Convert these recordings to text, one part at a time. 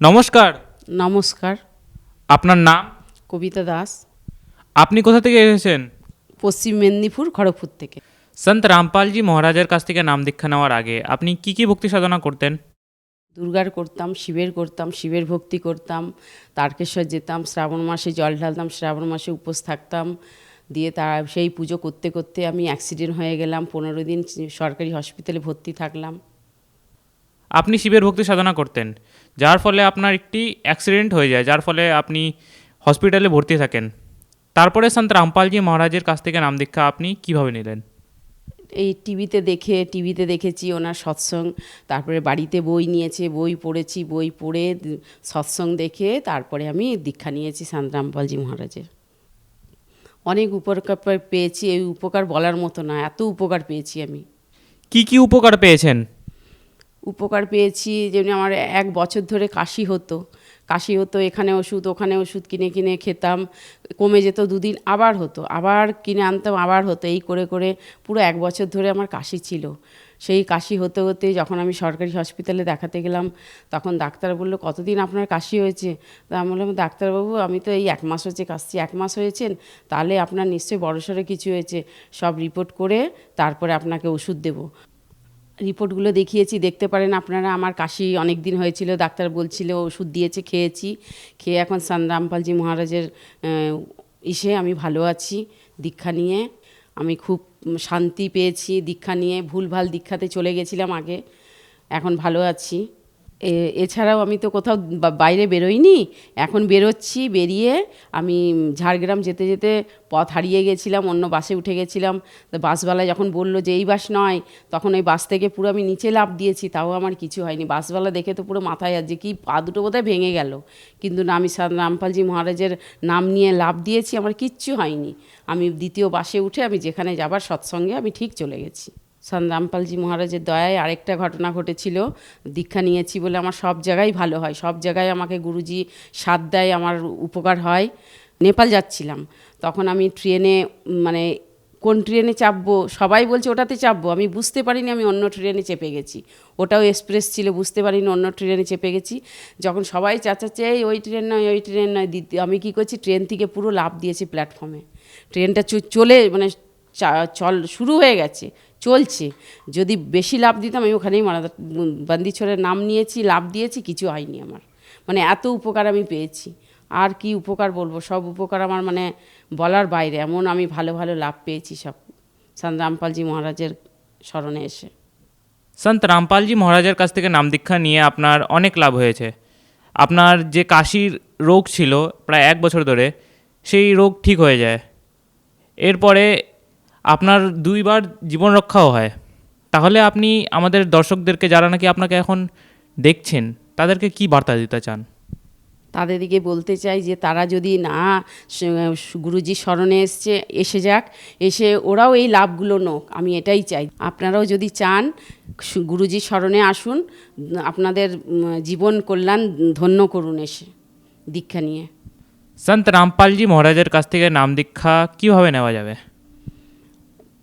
নমস্কার। নমস্কার। আপনার নাম? কবিতা দাস। আপনি কোথা থেকে এসেছেন? পশ্চিম মেদিনীপুর খড়গপুর থেকে। সন্ত রামপালজি মহারাজের কাছ থেকে নাম দীক্ষা নেওয়ার আগে আপনি কি কি ভক্তি সাধনা করতেন? দুর্গার করতাম শিবের করতাম শিবের ভক্তি করতাম তারকেশ্বর যেতাম শ্রাবণ মাসে জল ঢালতাম শ্রাবণ মাসে উপোস থাকতাম দিয়ে তার সেই পুজো করতে করতে আমি অ্যাক্সিডেন্ট হয়ে গেলাম পনেরো দিন সরকারি হসপিটালে ভর্তি থাকলাম। আপনি শিবের ভক্তি সাধনা করতেন যার ফলে আপনার একটি অ্যাক্সিডেন্ট হয়ে যায় যার ফলে আপনি হসপিটালে ভর্তি থাকেন। তারপরে সন্ত রামপালজি মহারাজের কাছ থেকে নাম দীক্ষা আপনি কীভাবে নিলেন? এই টিভিতে দেখে টিভিতে দেখেছি ওনার সৎসঙ্গ তারপরে বাড়িতে বই নিয়েছে বই পড়েছি বই পড়ে সৎসঙ্গ দেখে তারপরে আমি দীক্ষা নিয়েছি শান্তরামপালজি মহারাজের। অনেক উপকার পেয়েছি এই উপকার বলার মতো না এত উপকার পেয়েছি আমি। কি কি উপকার পেয়েছেন? উপকার পেয়েছি, যেমনি আমার এক বছর ধরে কাশি হতো। কাশি হতো, এখানে ওষুধ, ওখানে ওষুধ কিনে কিনে খেতাম। কমে যেত দুদিন, আবার হতো। আবার কিনে আনতাম, আবার হতো। এই করে করে পুরো এক বছর ধরে আমার কাশি ছিল। সেই কাশি হতে হতে যখন আমি সরকারি হসপিটালে দেখাতে গেলাম, তখন ডাক্তার বলল, কতদিন আপনার কাশি হয়েছে? তা আমি বললাম, ডাক্তারবাবু, আমি তো এই এক মাস হচ্ছে কাশছি। এক মাস হয়েছেন? তাহলে আপনার নিশ্চয়ই বড়সড় কিছু হয়েছে। সব রিপোর্ট করে তারপরে আপনাকে ওষুধ দেবো। রিপোর্টগুলো দেখিয়েছি, দেখতে পারেন আপনারা, আমার কাশি অনেক দিন হয়েছিল, ডাক্তার বলছিল ওষুধ দিয়েছে, খেয়েছি, খেয়ে এখন সান রামপালজি মহারাজের ইসে, আমি ভালো আছি, দীক্ষা নিয়ে, আমি খুব শান্তি পেয়েছি দীক্ষা নিয়ে, ভুলভাল দীক্ষাতে চলে গেছিলাম আগে, এখন ভালো আছি। এছাড়াও আমি তো কোথাও বাইরে বেরোইনি। এখন বেরোচ্ছি, বেরিয়ে আমি ঝাড়গ্রাম যেতে যেতে পথ হারিয়ে গেছিলাম, অন্য বাসে উঠে গেছিলাম। তো বাসওয়ালা যখন বলল যে, এই বাস নয়, তখন ওই বাস থেকে পুরো আমি নিচে লাফ দিয়েছি, তাও আমার কিছু হয়নি। বাসওয়ালা দেখে তো পুরো মাথায় আছে, কি পা দুটো বোধহয় ভেঙে গেল। কিন্তু না, আমি রামপালজি মহারাজের নাম নিয়ে লাভ দিয়েছি, আমার কিচ্ছু হয়নি। আমি দ্বিতীয় বাসে উঠে আমি যেখানে যাবার সৎসঙ্গে আমি ঠিক চলে গেছি। সান রামপালজি মহারাজের দয়ায় আরেকটা ঘটনা ঘটেছিল, দীক্ষা নিয়েছি বলে আমার সব জায়গায় ভালো হয়, সব জায়গায় আমাকে গুরুজি সাথ দেয়, আমার উপকার হয়। নেপাল যাচ্ছিলাম, তখন আমি ট্রেনে মানে কোন ট্রেনে চাপবো, সবাই বলছে ওটাতে চাপবো, আমি বুঝতে পারিনি আমি অন্য ট্রেনে চেপে গেছি। ওটাও এক্সপ্রেস ছিল, বুঝতে পারিনি অন্য ট্রেনে চেপে গেছি। যখন সবাই চাচাচ্ছে, এই, ওই ট্রেন নয়, ওই ট্রেন নয়। আমি কী করছি, ট্রেন থেকে পুরো লাভ দিয়েছি প্ল্যাটফর্মে। ট্রেনটা চলে মানে চল, শুরু হয়ে গেছে, চলছে। যদি বেশি লাভ দিতাম, আমি ওখানেই মারা বান্দিছড়ের নাম নিয়েছি, লাভ দিয়েছি, কিছু হয়নি আমার। মানে এত উপকার আমি পেয়েছি। আর কি উপকার বলব? সব উপকার আমার মানে বলার বাইরে। এমন আমি ভালো ভালো লাভ পেয়েছি সব। সন্ত রামপালজি মহারাজের স্মরণে এসে। সন্ত রামপালজি মহারাজের কাছ থেকে নাম দীক্ষা নিয়ে আপনার অনেক লাভ হয়েছে। আপনার যে কাশির রোগ ছিল প্রায় এক বছর ধরে, সেই রোগ ঠিক হয়ে যায়। এরপরে আপনার দুইবার জীবন রক্ষাও হয়। তাহলে আপনি আমাদের দর্শকদেরকে যারা নাকি আপনাকে এখন দেখছেন তাদেরকে কি বার্তা দিতে চান? তাদেরকে বলতে চাই যে তারা যদি না গুরুজি স্মরণে এসছে এসে যাক এসে ওরাও এই লাভগুলো নোক আমি এটাই চাই। আপনারাও যদি চান গুরুজির স্মরণে আসুন আপনাদের জীবন কল্যাণ ধন্য করুন এসে দীক্ষা নিয়ে। সন্ত রামপালজি মহারাজের কাছ থেকে নাম দীক্ষা কীভাবে নেওয়া যাবে?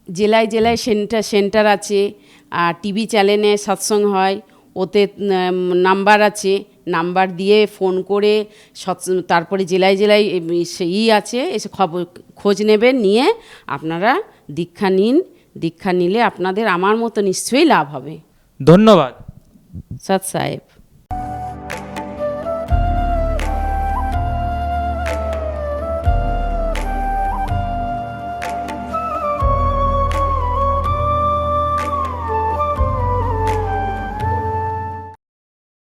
জেলায় জেলায় সেন্টার সেন্টার আছে আর টিভি চ্যানেলে সৎসঙ্গ হয় ওতে নাম্বার আছে নাম্বার দিয়ে ফোন করে সৎ তারপরে জেলায় জেলায় ই আছে এসে খবর খোঁজ নেবেন নিয়ে আপনারা দীক্ষা নিন দীক্ষা নিলে আপনাদের আমার মতো নিশ্চয়ই লাভ হবে। ধন্যবাদ। সৎ সাহেব